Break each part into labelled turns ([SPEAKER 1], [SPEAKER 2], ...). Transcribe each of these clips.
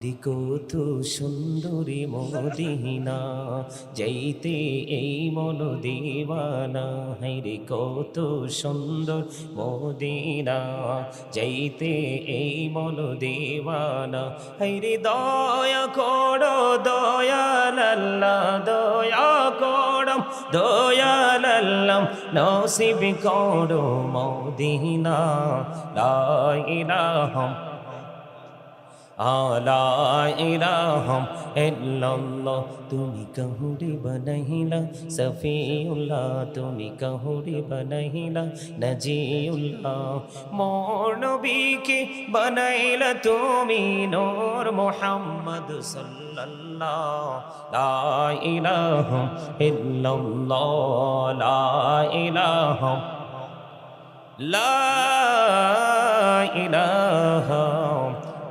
[SPEAKER 1] কত সুন্দরী মদিনা, যাইতে এই মন দিওয়ানা হাইরে কত সুন্দর মদিনা, যাইতে এই মন দিওয়ানা হাইরে দয়া কর দয়াল আল্লাহ দয়া করম দয়াল আল্লাহ নসিব করো মদিনা। লা ইলাহা আলা ইলাহম ইল্লাল্লাহ, তুমি কহুরি বনহিলা সফিউল্লাহ, তুমি কহুরি বনহিলা নজিউল্লাহ, মোর নবীকে বনাইলা তুমি নূর মুহাম্মদ সাল্লাল্লাহ, লা ইলাহা ইল্লাল্লাহ, লা ইলাহা লা ইলাহা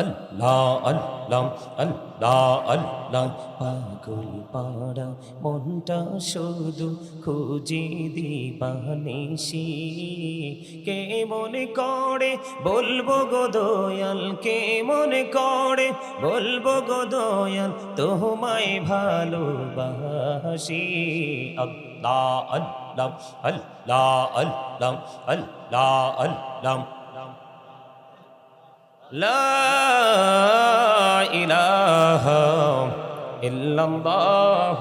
[SPEAKER 1] আল্লাহ আল্লাহ আল্লাহ। আল্লাহ পাগল পাড়া, মনটা শুধু খুঁজে দিবানিসি কে মনে করে, বলব গো দয়াল, কে মনে করে, বলব গো দয়াল, তোমায় ভালোবাসি। আল্লাহ আল্লাহ আল্লাহ আল্লাহ আল্লাহ আল্লাহ। ইল্লাল্লাহ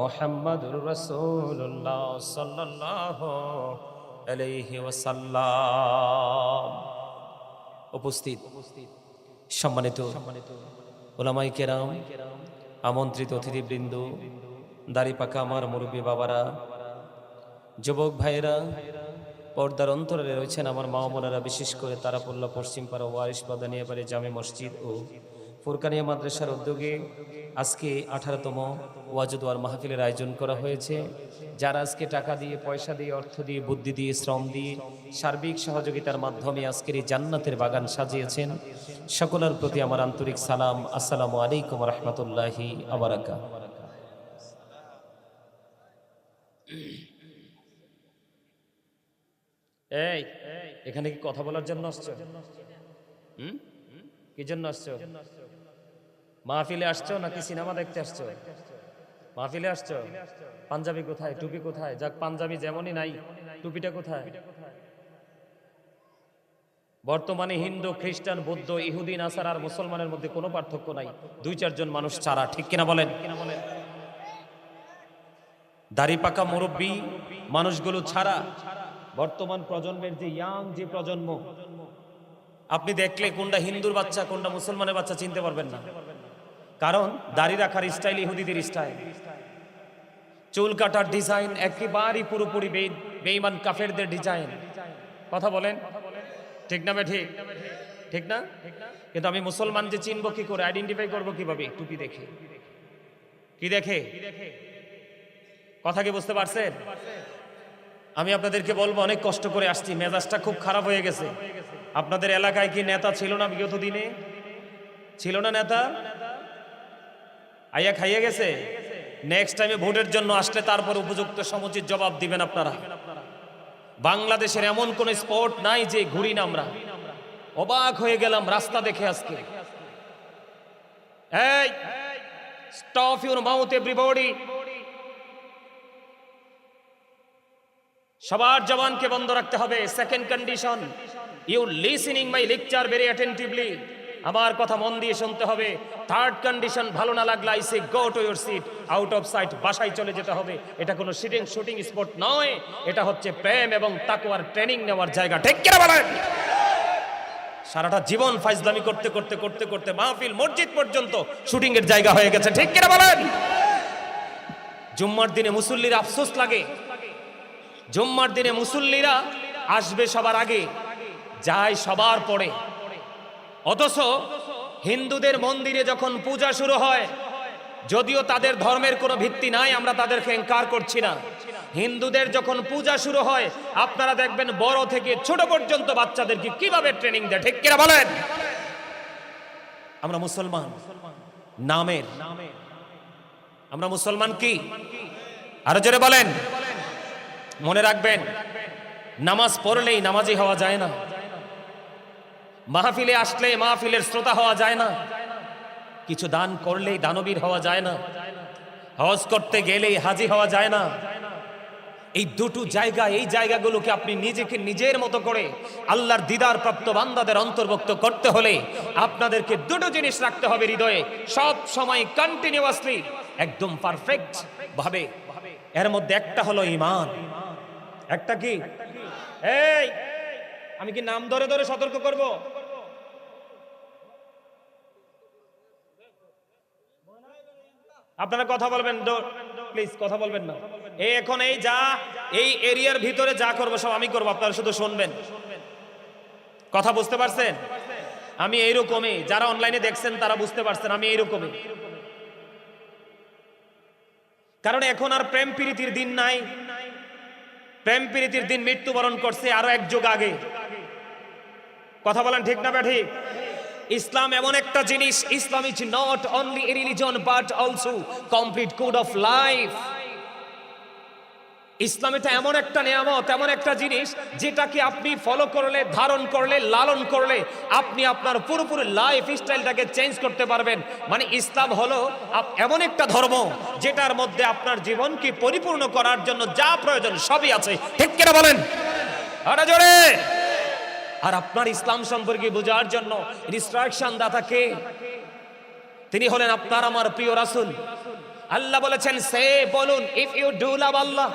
[SPEAKER 1] মোহাম্মদুর রসুল্লাহ সাল্লাহ আলাইহি ওয়াসাল্লাম। উপস্থিত সম্মানিত সম্মানিত ওলামাই কেরাম, আমন্ত্রিত অতিথিবৃন্দ, দাড়ি পাকা আমার মুরব্বী বাবারা, যুবক ভাইরা পর্দার অন্তরে রয়েছেন আমার মা বোনেরা, বিশেষ করে তারাপল্লা পশ্চিমপাড়া ওয়ারিশ বাদানিয়াবাড়ি জামে মসজিদ ও ফুরকানিয়া মাদ্রাসার উদ্যোগে আজকে আঠারোতম ওয়াজুদওয়ার মাহফিলের আয়োজন করা হয়েছে। যারা আজকে টাকা দিয়ে, পয়সা দিয়ে, অর্থ দিয়ে, বুদ্ধি দিয়ে, শ্রম দিয়ে সার্বিক সহযোগিতার মাধ্যমে আজকের এই জান্নাতের বাগান সাজিয়েছেন, সকলের প্রতি আমার আন্তরিক সালাম। আসসালামু আলাইকুম রহমতুল্লাহি আবরাকা এই, এখানে কি কথা বলার জন্য আসছো? হুম? কি জন্য আসছো? মাহফিলে আসছো নাকি সিনেমা দেখতে আসছো? মাহফিলে আসছো? পাঞ্জাবি কোথায়? টুপি কোথায়? যাক, পাঞ্জাবি যেমনই নাই, টুপিটা কোথায়? বর্তমানে হিন্দু, খ্রিস্টান, বৌদ্ধ ইহুদিন আসার আর মুসলমানের মধ্যে কোনো পার্থক্য নাই। দুই চারজন মানুষ ছাড়া, ঠিক কিনা বলেন কিনা বলেন? দাড়ি পাকা মুরব্বী মানুষগুলো ছাড়া বর্তমান প্রজন্মের যে ইয়াং যে প্রজন্ম, আপনি দেখলে কোনটা হিন্দুর বাচ্চা, কোনটা মুসলমানের বাচ্চা চিনতে পারবেন না। কারণ দাড়ি রাখার স্টাইল ইহুদিদের স্টাইল চুল কাটার ডিজাইন একেবারেই পুরোপুরি বে- বেঈমান কাফেরদের ডিজাইন কথা বলেন? ঠিক না বে ঠিক ঠিক না? কিন্তু আমি মুসলমান যে চিনবো কি করে আইডেন্টিফাই করব কীভাবে? টুপি দেখে? কি দেখে? কথা কি বুঝতে পারছেন? আমি আপনাদেরকে বলব, অনেক কষ্ট করে আসছি, মেজাজটা খুব খারাপ হয়ে গেছে। আপনাদের এলাকায় কি নেতা ছিল না বিগত দিনে? ছিল না নেতা? আইয়া খাইয়ে গেছে? নেক্সট টাইমে ভোটের জন্য আসলে তারপর উপযুক্ত সমুচিত জবাব দিবেন আপনারা। বাংলাদেশের এমন কোন স্পট নাই যে ঘুরি না আমরা। অবাক হয়ে গেলাম রাস্তা দেখে আজকে। এই স্টপ ইউর মাউথ এভরিবডি সবার জবানকে বন্ধ রাখতে হবে। Second condition you listening my lecture very attentively আমার কথা মন দিয়ে শুনতে হবে। থার্ড কন্ডিশন ভালো না লাগলে I say go to your seat out of sight বাসায় চলে যেতে হবে। এটা কোনো শুটিং শুটিং স্পট নয়। এটা হচ্ছে প্রেম এবং তাকুয়ার ট্রেনিং নেওয়ার জায়গা। ঠিক কিনা বলেন? সারাটা জীবন ফাইজলামি করতে করতে করতে করতে মাহফিল, মসজিদ পর্যন্ত শুটিং এর জায়গা হয়ে গেছে। ঠিক কিনা বলেন? জুম্মার দিনে মুসল্লির আফসোস লাগে। জুম্মার দিনে মুসল্লিরা আসবে সবার আগে, যায় সবার পরে। অথচ হিন্দুদের মন্দিরে যখন পূজা শুরু হয়, যদিও তাদের ধর্মের কোনো ভিত্তি নাই, আমরা তাদেরকে এনকার করছি না। হিন্দুদের যখন পূজা শুরু হয়, আপনারা দেখবেন বড় থেকে ছোট পর্যন্ত বাচ্চাদেরকে কীভাবে ট্রেনিং দেয়, ঠিক কিনা বলেন? আমরা মুসলমান, নামের। আমরা মুসলমান কি? আরও জোরে বলেন। মনে রাখবেন, নামাজ পড়লেই নামাজি হওয়া যায় না। মাহফিলে আসলে মাহফিলের শ্রোতা হওয়া যায় না। কিছু দান করলেই দানবীর হওয়া যায় না। হজ করতে গেলেই হাজি হওয়া যায় না। এই দুটো জায়গা, এই জায়গাগুলোকে আপনি নিজেকে নিজের মতো করে আল্লাহর দিদার প্রাপ্ত বান্দাদের অন্তর্ভুক্ত করতে হলে আপনাদেরকে দুটো জিনিস রাখতে হবে হৃদয়ে। সব সময় কন্টিনিউয়াসলি একদম পারফেক্ট ভাবে। এর মধ্যে একটা হলো ইমান একটা কি? এই, আমি কি নাম ধরে ধরে সতর্ক করব? আপনারা কথা বলবেন প্লিজ কথা বলবেন না। এই এখন এই যা, এই এরিয়ার ভিতরে যা করব, সব আমি করব, আপনারা শুধু শুনবেন। কথা বুঝতে পারছেন? আমি এইরকমই, যারা অনলাইনে দেখছেন, তারা বুঝতে পারছেন, আমি এইরকমই। কারণ এখন আর প্রেম প্রীতির দিন নাই। প্রেম প্রীতির দিন মৃত্যুবরণ করছে আরও এক যুগ আগে। কথা বলেন ঠিক না ব্যাঠি? ইসলাম এমন একটা জিনিস, Islam is not only religion but also complete code of life ইসলাম এটা এমন একটা নিয়ামত, এমন একটা জিনিস যেটাকে আপনি ফলো করলে, ধারণ করলে, লালন করলে আপনি আপনার পুরোপুরি লাইফ স্টাইলটাকে চেঞ্জ করতে পারবেন। মানে ইসলাম হলো এমন একটা ধর্ম যেটার মধ্যে আপনার জীবনকে পরিপূর্ণ করার জন্য যা প্রয়োজন সবই আছে। ঠিক কিনা বলেন? জোরে! আর আপনার ইসলাম সম্পর্কে বোঝার জন্য ইনস্ট্রাকশন দাতাকে তিনি হলেন আপনার আমার প্রিয় রাসূল। আল্লাহ বলেছেন, সে বলুন if you do love Allah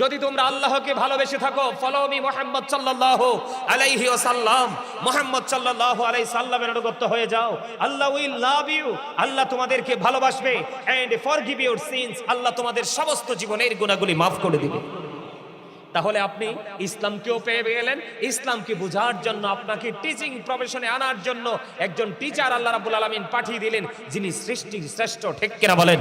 [SPEAKER 1] যদি তোমরা আল্লাহকে ভালোবেসে থাকো ফলো মি মোহাম্মদ সাল্লাল্লাহু আলাইহি ওয়াসাল্লাম। মোহাম্মদ সাল্লাল্লাহু আলাই সাল্লামের অনুগত হয়ে যাও। আল্লাহ উইল লাভ ইউ আল্লাহ তোমাদেরকে ভালোবাসবে। এন্ড ফরগিভ ইউর সিনস আল্লাহ তোমাদের সমস্ত জীবনের গুণাগুলি মাফ করে দিবে। তাহলে আপনি ইসলামকেও পেয়ে গেলেন। ইসলামকে বোঝার জন্য, আপনাকে টিচিং প্রফেশনে আনার জন্য একজন টিচার আল্লাহ রাব্বুল আলামিন পাঠিয়ে দিলেন, যিনি সৃষ্টির শ্রেষ্ঠ। ঠিক কিনা বলেন?